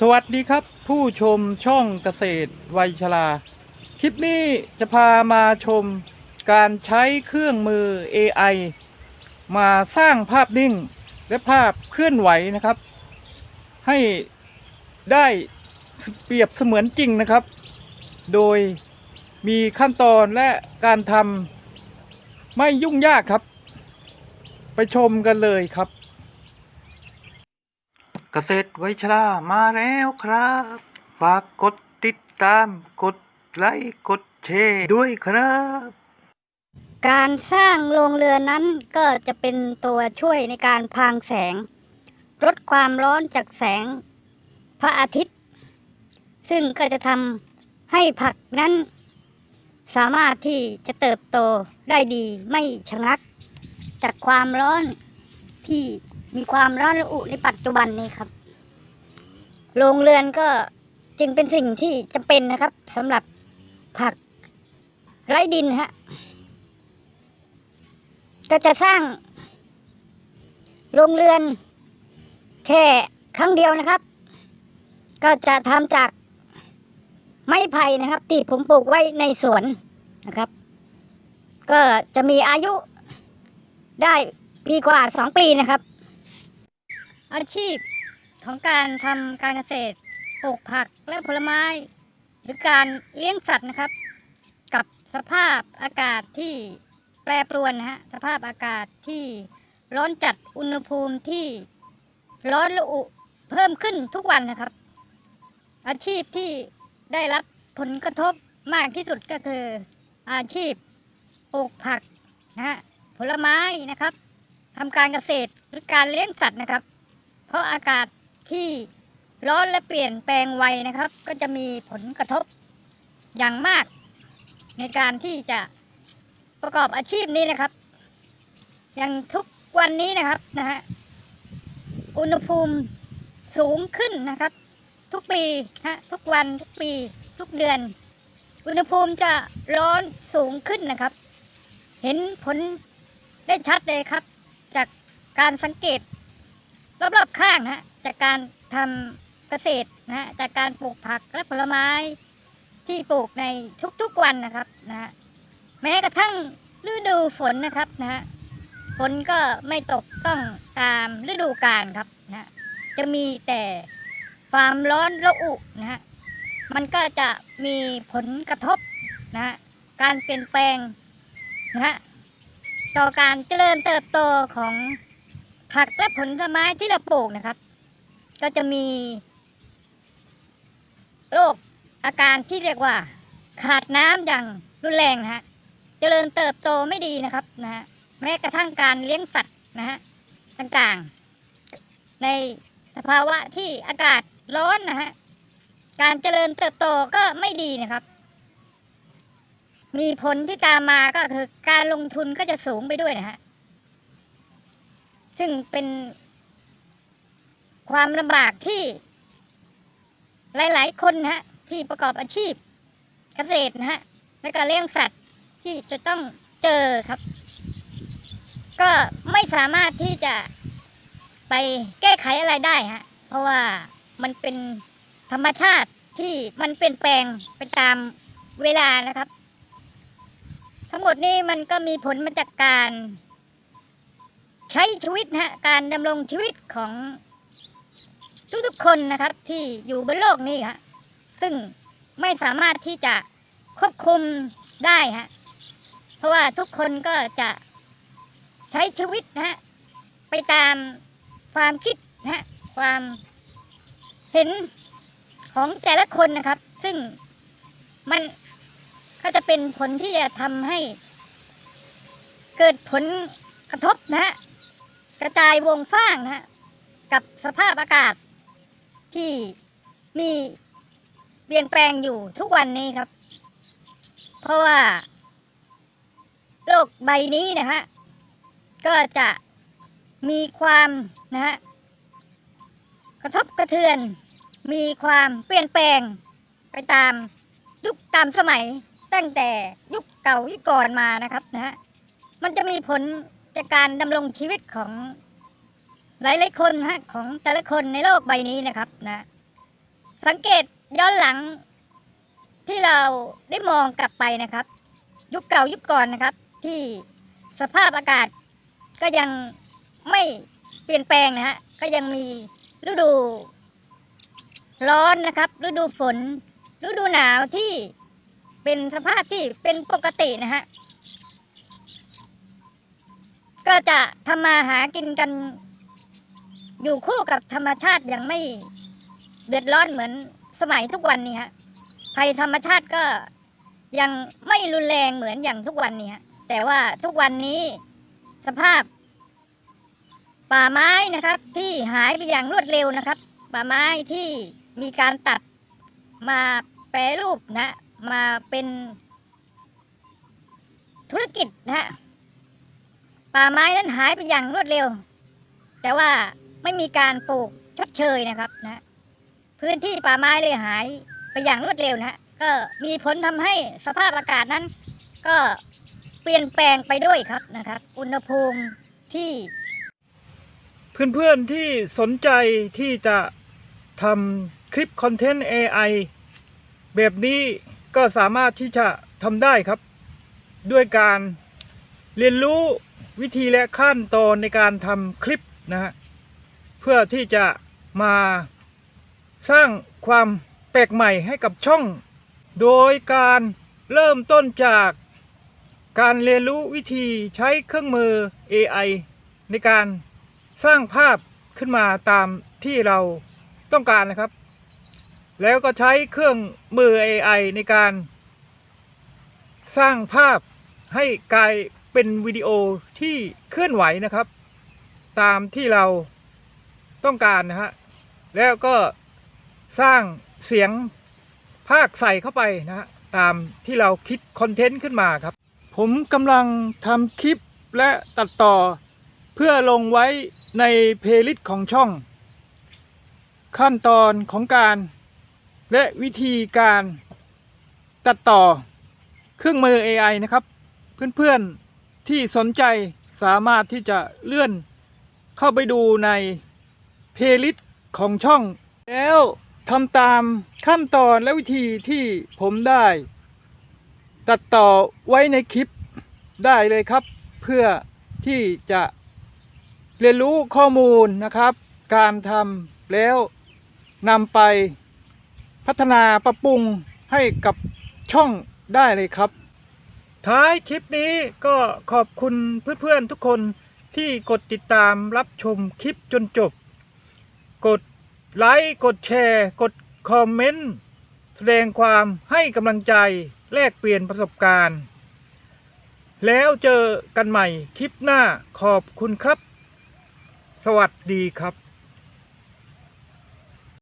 สวัสดีครับ ผู้ชมช่องเกษตรวัยชรา คลิปนี้จะพามาชมการใช้เครื่องมือ AI มาสร้างภาพนิ่งและภาพเคลื่อนไหวนะครับ ให้ได้เปรียบเสมือนจริงนะครับ โดยมีขั้นตอนและการทำไม่ยุ่งยากครับ ไปชมกันเลยครับ เกษตรไวชรามาแล้วครับ ฝากกดติดตาม กดไลค์กดแชร์ด้วยครับ การสร้างโรงเรือนนั้นก็จะเป็นตัวช่วยในการพรางแสง ลดความร้อนจากแสงพระอาทิตย์ ซึ่งก็จะทำให้ผักนั้น สามารถที่จะเติบโตได้ดีไม่ชะงัก จากความร้อนที่ มีความร้อนระอุในปัจจุบันนี้ครับ โรงเรือนก็จึงเป็นสิ่งที่จำเป็นนะครับสำหรับผักไร้ดินฮะ ก็จะสร้าง โรงเรือน แค่ครั้งเดียวนะครับ ก็จะทำจากไม้ไผ่นะครับ ที่ผมปลูกไว้ในสวนนะครับ ก็จะมีอายุได้ปีกว่าสองปีนะครับ อาชีพของการทำการเกษตรปลูกผักและผลไม้ หรือการเลี้ยงสัตว์นะครับ กับสภาพอากาศที่แปรปรวนนะฮะสภาพอากาศที่ร้อนจัดอุณหภูมิที่ร้อนระอุเพิ่มขึ้นทุกวันนะครับ อาชีพที่ได้รับผลกระทบมากที่สุดก็คืออาชีพปลูกผักนะฮะผลไม้นะครับทำการเกษตรหรือการเลี้ยงสัตว์นะครับ เพราะอากาศที่ร้อนและเปลี่ยนแปลงไวนะครับ ก็จะมีผลกระทบอย่างมาก ในการที่จะประกอบอาชีพนี้นะครับ อย่างทุกวันนี้นะครับนะฮะอุณหภูมิสูงขึ้นนะครับ ทุกปีฮะทุกวันทุกปีทุกเดือน อุณหภูมิจะร้อนสูงขึ้นนะครับ เห็นผลได้ชัดเลยครับ จากการสังเกต รอบๆข้างฮะจากการทำเกษตรนะฮะจากการปลูกผักและผลไม้ที่ปลูกในทุกๆวันนะครับนะฮะแม้กระทั่งฤดูฝนนะครับนะฮะฝนก็ไม่ตกต้องตามฤดูกาลครับนะฮะจะมีแต่ความร้อนระอุนะฮะมันก็จะมีผลกระทบนะฮะการเปลี่ยนแปลงนะฮะต่อการเจริญเติบโตของ ผักและผลไม้ที่เราปลูกนะครับ ก็จะมีโรคอาการที่เรียกว่า ขาดน้ำอย่างรุนแรงนะฮะเจริญเติบโตไม่ดีนะครับนะฮะแม้กระทั่งการเลี้ยงสัตว์นะฮะต่างๆ ในสภาวะที่อากาศร้อนนะฮะการเจริญเติบโตก็ไม่ดีนะครับ มีผลที่ตามมาก็คือการลงทุนก็จะสูงไปด้วยนะฮะ ซึ่งเป็นความลำบากที่ หลาย ๆ คนนะฮะ ที่ประกอบอาชีพเกษตรนะฮะ และก็เลี้ยงสัตว์ที่จะต้องเจอครับ ก็ไม่สามารถที่จะไปแก้ไขอะไรได้ฮะ เพราะว่ามันเป็นธรรมชาติที่มันเปลี่ยนแปลงไปตามเวลานะครับ ทั้งหมดนี้มันก็มีผลมาจากการ ใช้ชีวิตนะฮะการดำรงชีวิตของ ทุกๆคนนะครับที่อยู่บนโลกนี้ฮะซึ่งไม่สามารถที่จะควบคุมได้ฮะเพราะว่าทุกคนก็จะใช้ชีวิตนะฮะไปตามความคิดนะฮะความเห็นของแต่ละคนนะครับ ซึ่งมันก็จะเป็นผลที่จะทำให้เกิดผลกระทบนะฮะ กระจายวงฟ้างนะฮะกับสภาพอากาศที่มีเปลี่ยนแปลงอยู่ทุกวันนี้ครับ เพราะว่า โลกใบนี้นะฮะก็จะมีความนะฮะกระทบกระเทือน มีความเปลี่ยนแปลงไปตามยุคตามสมัยตั้งแต่ยุคเก่ายุคก่อนมานะครับนะฮะมันจะมีผล จากการดำรงชีวิตของหลาย ๆ คนฮะของแต่ละคนในโลกใบนี้นะครับนะสังเกตย้อนหลังที่เราได้มองกลับไปนะครับ ยุคเก่ายุคก่อนนะครับ ที่สภาพอากาศก็ยังไม่เปลี่ยนแปลงนะฮะก็ยังมีฤดูร้อนนะครับ ฤดูฝน ฤดูหนาวที่เป็นสภาพที่เป็นปกตินะฮะ ก็จะทำมาหากินกัน อยู่คู่กับธรรมชาติอย่างไม่เดือดร้อนเหมือนสมัยทุกวันนี้ฮะภัยธรรมชาติก็ยังไม่รุนแรงเหมือนอย่างทุกวันนี้ฮะแต่ว่าทุกวันนี้สภาพ ป่าไม้นะครับ ที่หายไปอย่างรวดเร็วนะครับ ป่าไม้ที่มีการตัดมาแปรรูปนะ มาเป็นธุรกิจนะฮะ ป่าไม้นั้นหายไปอย่างรวดเร็ว แต่ว่าไม่มีการปลูกชดเชยนะครับนะพื้นที่ป่าไม้เลยหายไปอย่างรวดเร็วนะก็มีผลทำให้สภาพอากาศนั้น ก็เปลี่ยนแปลงไปด้วยครับนะครับ อุณหภูมิที่ เพื่อนๆที่สนใจที่จะทำคลิปคอนเทนต์ AI แบบนี้ก็สามารถที่จะทำได้ครับ ด้วยการเรียนรู้ วิธีและขั้นตอนในการทำคลิปนะฮะเพื่อที่จะมาสร้างความแปลกใหม่ให้กับช่อง โดยการเริ่มต้นจากการเรียนรู้วิธีใช้เครื่องมือ AI ในการสร้างภาพขึ้นมาตามที่เราต้องการนะครับ แล้วก็ใช้เครื่องมือ AI ในการสร้างภาพให้กลาย เป็นวิดีโอที่เคลื่อนไหวนะครับ ตามที่เราต้องการนะฮะแล้วก็สร้างเสียงภาคใส่เข้าไปนะฮะตามที่เราคิดคอนเทนต์ขึ้นมาครับ ผมกำลังทำคลิปและตัดต่อ เพื่อลงไว้ในเพลย์ลิสต์ของช่อง ขั้นตอนของการและวิธีการตัดต่อเครื่องมือ AI นะครับ เพื่อนๆ ที่สนใจสามารถที่จะเลื่อนเข้าไปดูในเพลย์ลิสต์ของช่อง แล้วทำตามขั้นตอนและวิธีที่ผมได้ ตัดต่อไว้ในคลิปได้เลยครับ เพื่อที่จะเรียนรู้ข้อมูลนะครับ การทำแล้วนำไปพัฒนาปรับปรุงให้กับช่องได้เลยครับ ท้ายคลิปนี้ก็ขอบคุณเพื่อนๆทุกคนที่กดติดตามรับชมคลิปจนจบ กดไลค์กดแชร์ กดคอมเมนต์แสดงความให้กำลังใจแลกเปลี่ยนประสบการณ์ แล้วเจอกันใหม่คลิปหน้าขอบคุณครับ สวัสดีครับ